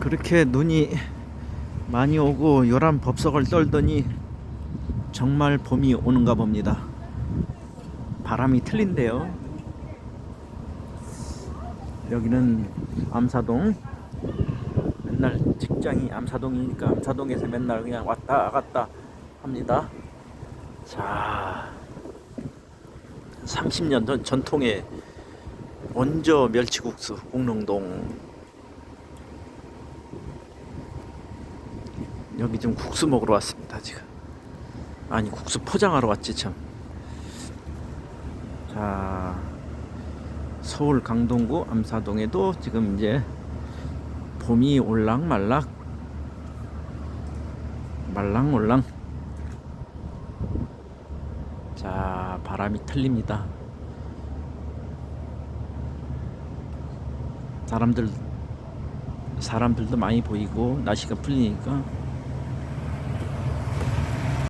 그렇게 눈이 많이 오고 요란 법석을 떨더니 정말 봄이 오는가 봅니다. 바람이 틀린데요. 여기는 암사동. 맨날 직장이 암사동이니까 암사동에서 맨날 그냥 왔다 갔다 합니다. 자, 30년 전 전통의 원조 멸치국수 공릉동 여기 좀 국수 먹으러 왔습니다 지금. 아니 국수 포장하러 왔지 참. 자 서울 강동구 암사동에도 지금 이제 봄이 올랑말락 말랑올랑. 자 바람이 틀립니다. 사람들 사람들도 많이 보이고 날씨가 풀리니까